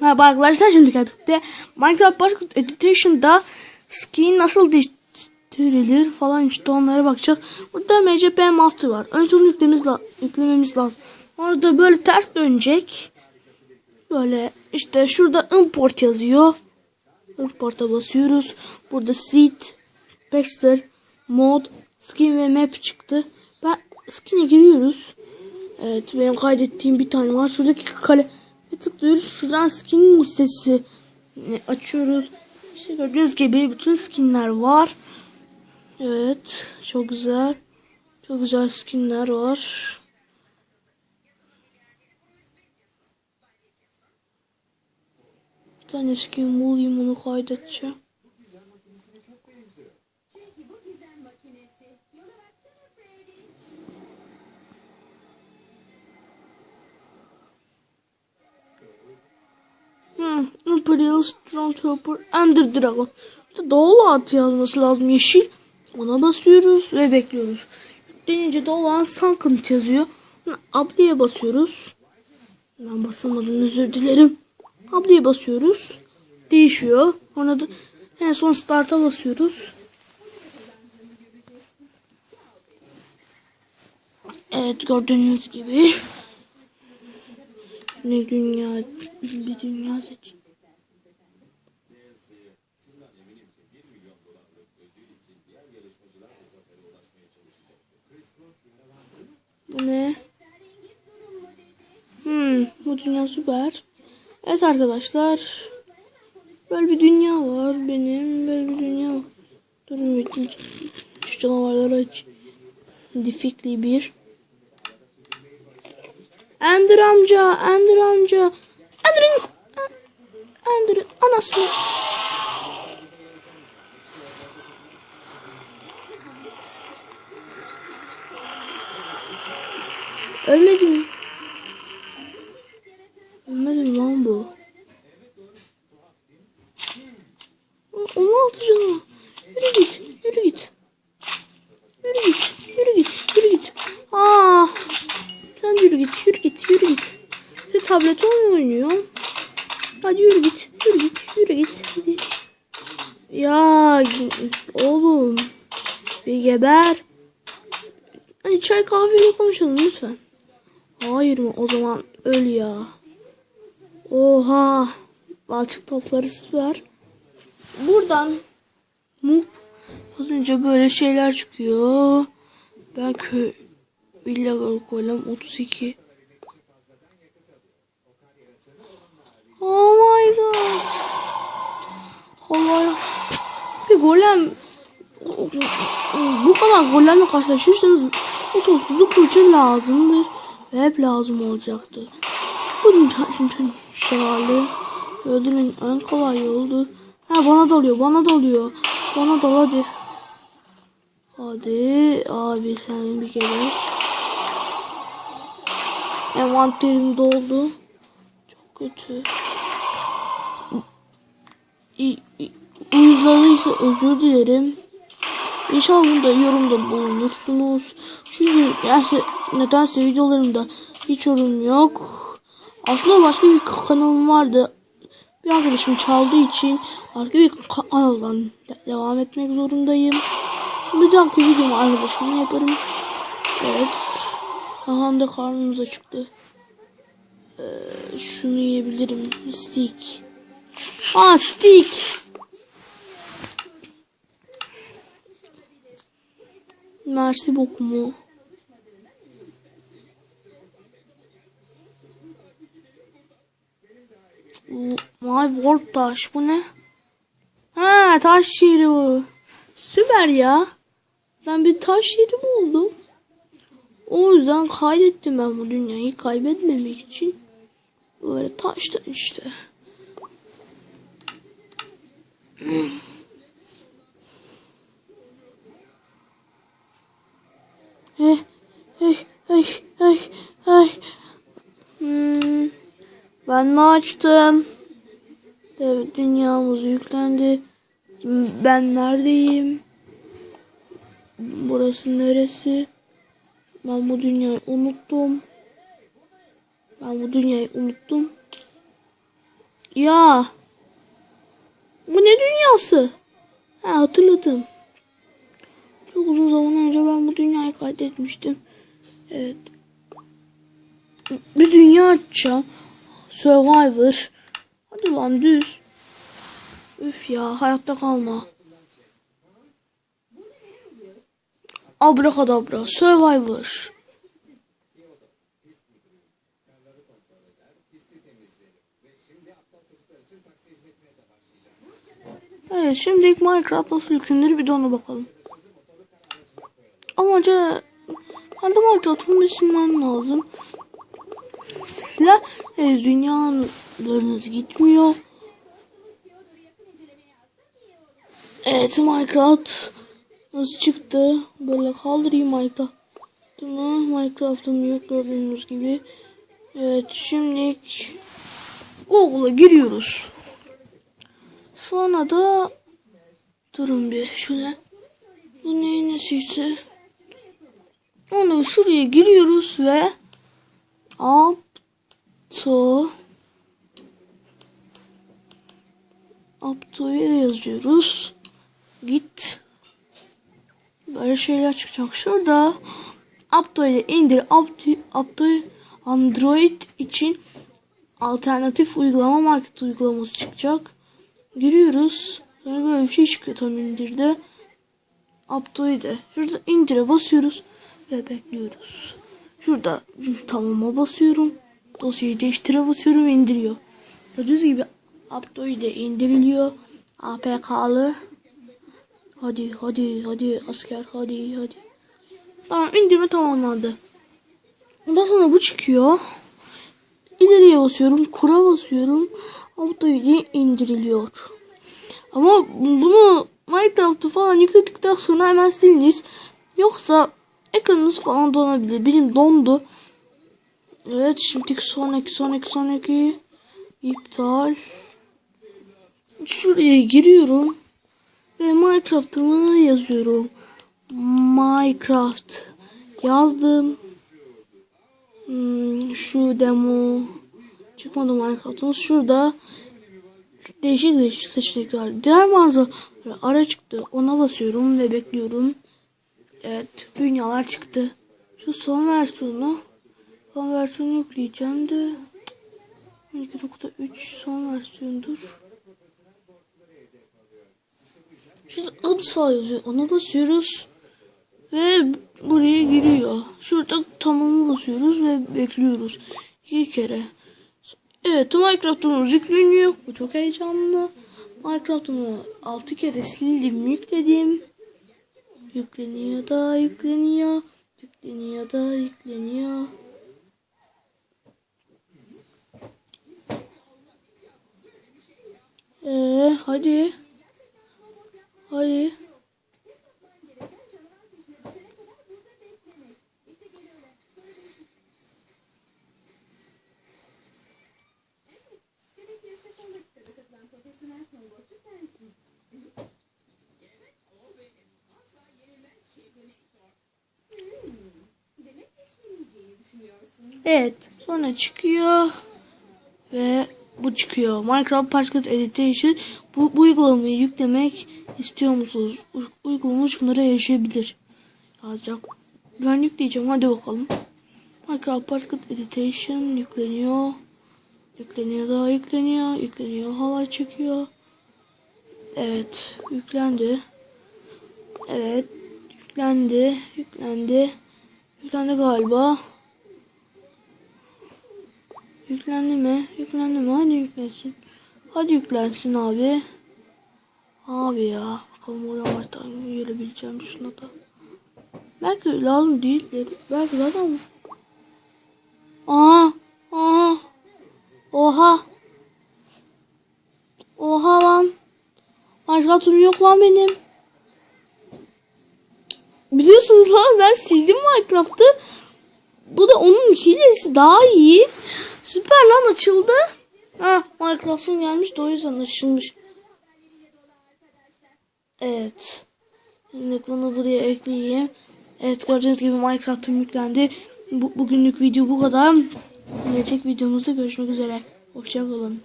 Merhaba arkadaşlar şimdi birlikte Minecraft Başkurt Editation'da skin nasıl değiştirilir falan işte onlara bakacağız. Burada MCP Master var. Önce onu yüklememiz, yüklememiz lazım. Orada böyle ters dönecek. Böyle işte şurada import yazıyor. Import'a basıyoruz. Burada seed, Baxter, mod, skin ve map çıktı. Ben skin'e giriyoruz. Evet benim kaydettiğim bir tane var. Şuradaki kale tıklıyoruz. Şuradan skin listesi açıyoruz. İşte gördüğünüz gibi bütün skinler var. Evet çok güzel. Çok güzel skinler var. Bir tane skin bulayım onu kaydedeceğim. Imperial Stormtrooper Ender Dragon. İşte doğulu at yazması lazım yeşil. Ona basıyoruz ve bekliyoruz. Denince doğan Sunken yazıyor. Ablaya basıyoruz. Ben basamadım özür dilerim. Ablaya basıyoruz. Değişiyor. Sonra da en son start'a basıyoruz. Evet gördüğünüz gibi. Ne dünya bir dünya seç. Bu ne? Hmm, bu dünya süper. Evet arkadaşlar. Böyle bir dünya var benim. Böyle bir dünya var. Durun bekleyin. Şu canavarları aç. Difikli bir. Ender amca, Ender amca. Ender'in Ender'in anasını. Ölmedi mi? Ölmedi lan bu. 16 canı. Yürü git, yürü git. Yürü git, yürü git, yürü git. Ah. Sen yürü git, yürü git, yürü git. Sen tablet oyun oynuyor. Hadi yürü git, yürü git, yürü git. Hadi. Ya oğlum. Bir geber. Hadi çay kahveyle konuşalım lütfen. Hayır mı? O zaman öl ya. Oha. Balçık topları süper. Buradan mu az önce böyle şeyler çıkıyor. Ben köy illegal golem 32. Oh my god. Allah. Bir golem bu kadar golemle karşılaşırsanız o sonsuzluk kılıcı lazımdır. Hep lazım olacaktı. Bunun şelale öldürmenin en kolay yoldu. Ha bana dalıyor, bana dalıyor. Bana dal hadi. Hadi abi sen bir geber. Envanterim doldu. Çok kötü. Uyuzlarıysa özür dilerim. İnşallah da yorumda bulunursunuz. Çünkü nedense, nedense videolarımda hiç yorum yok. Aslında başka bir kanalım vardı. Bir arkadaşım çaldığı için başka bir kanaldan de- devam etmek zorundayım. Bir dahaki videomu arkadaşımla yaparım. Evet. Aha da karnımız acıktı. Ee, şunu yiyebilirim. Stick. Aa stick. Mersi bok mu? My World taş bu ne? Ha taş yeri bu. Süper ya. Ben bir taş yeri buldum. O yüzden kaydettim ben bu dünyayı kaybetmemek için. Böyle taştan işte. Eh, eh, eh, eh. Hmm, ben de açtım. Evet dünyamız yüklendi. Ben neredeyim? Burası neresi? Ben bu dünyayı unuttum. Ben bu dünyayı unuttum. Ya. Bu ne dünyası? Ha hatırladım. Çok uzun zaman önce ben bu dünyayı kaydetmiştim. Evet. Bir dünya açacağım. Survivor. Hadi lan düz. Üf ya hayatta kalma. Abrakadabra. Survivor. Evet şimdi ilk Minecraft nasıl yüklenir bir de ona bakalım. Ama önce hadi Minecraft'ın bir silmem lazım. Silah e, dünyalarınız gitmiyor. Evet Minecraft nasıl çıktı? Böyle kaldırayım Minecraft'ımı. Minecraft'ım yok gördüğünüz gibi. Evet şimdi Google'a giriyoruz. Sonra da durun bir şuna. Bu neyin nesiyse. Onu şuraya giriyoruz ve Apto Apto'yu yazıyoruz. Git. Böyle şeyler çıkacak. Şurada Apto'yu indir. Apto, Apto Android için alternatif uygulama market uygulaması çıkacak. Giriyoruz. Böyle bir şey çıkıyor tam indirde. Apto'yu da. Şurada indire basıyoruz ve bekliyoruz. Şurada tamama basıyorum. Dosyayı değiştire basıyorum indiriyor. Gördüğünüz gibi Apto'yu da indiriliyor. APK'lı. Hadi hadi hadi asker hadi hadi. Tamam indirme tamamlandı. Ondan sonra bu çıkıyor. İleriye basıyorum. Kura basıyorum. Apto'yu da indiriliyor. Ama bunu Minecraft'ı falan yükledikten sonra hemen siliniz. Yoksa ekranınız falan donabilir. Benim dondu. Evet şimdi sonraki sonraki sonraki iptal. Şuraya giriyorum. Ve Minecraft'ımı yazıyorum. Minecraft yazdım. Hmm, şu demo çıkmadı Minecraft'ımız. Şurada şu değişik değişik seçenekler. Diğer mağaza ara çıktı. Ona basıyorum ve bekliyorum. Evet dünyalar çıktı. Şu son versiyonu son versiyonu yükleyeceğim de 12.3 son versiyondur. Adı sağ yazıyor. Ona basıyoruz. Ve buraya giriyor. Şurada tamamı basıyoruz ve bekliyoruz. İki kere. Evet Minecraft'ımız yükleniyor. Bu çok heyecanlı. Minecraft'ımı 6 kere sildim yükledim. Yükleniyor da yükleniyor. Yükleniyor da yükleniyor. Ee, hadi. Hadi. Evet. Sonra çıkıyor. Ve bu çıkıyor. Minecraft Parchment Edition. Bu, bu uygulamayı yüklemek istiyor musunuz? Uygulama şunlara yaşayabilir. Yazacak. Ben yükleyeceğim. Hadi bakalım. Minecraft Parchment Edition yükleniyor. Yükleniyor daha yükleniyor. Yükleniyor. Halay çekiyor. Evet. Yüklendi. Evet. Yüklendi. Yüklendi. Yüklendi galiba. Yüklendi mi? Yüklendi mi? Hadi yüklensin. Hadi yüklensin abi. Abi ya. Bakalım oradan baştan gelebileceğim şuna da. Belki lazım değildir. Belki zaten... Aa! Aa! Oha! Oha lan! Minecraft'ım yok lan benim. Biliyorsunuz lan ben sildim Minecraft'ı. Bu da onun hilesi daha iyi. Süper lan açıldı. Ha Minecraft'ın gelmiş de o yüzden açılmış. Evet. Şimdi bunu buraya ekleyeyim. Evet gördüğünüz gibi Minecraft'ım yüklendi. Bu, bugünlük video bu kadar. Gelecek videomuzda görüşmek üzere. Hoşçakalın.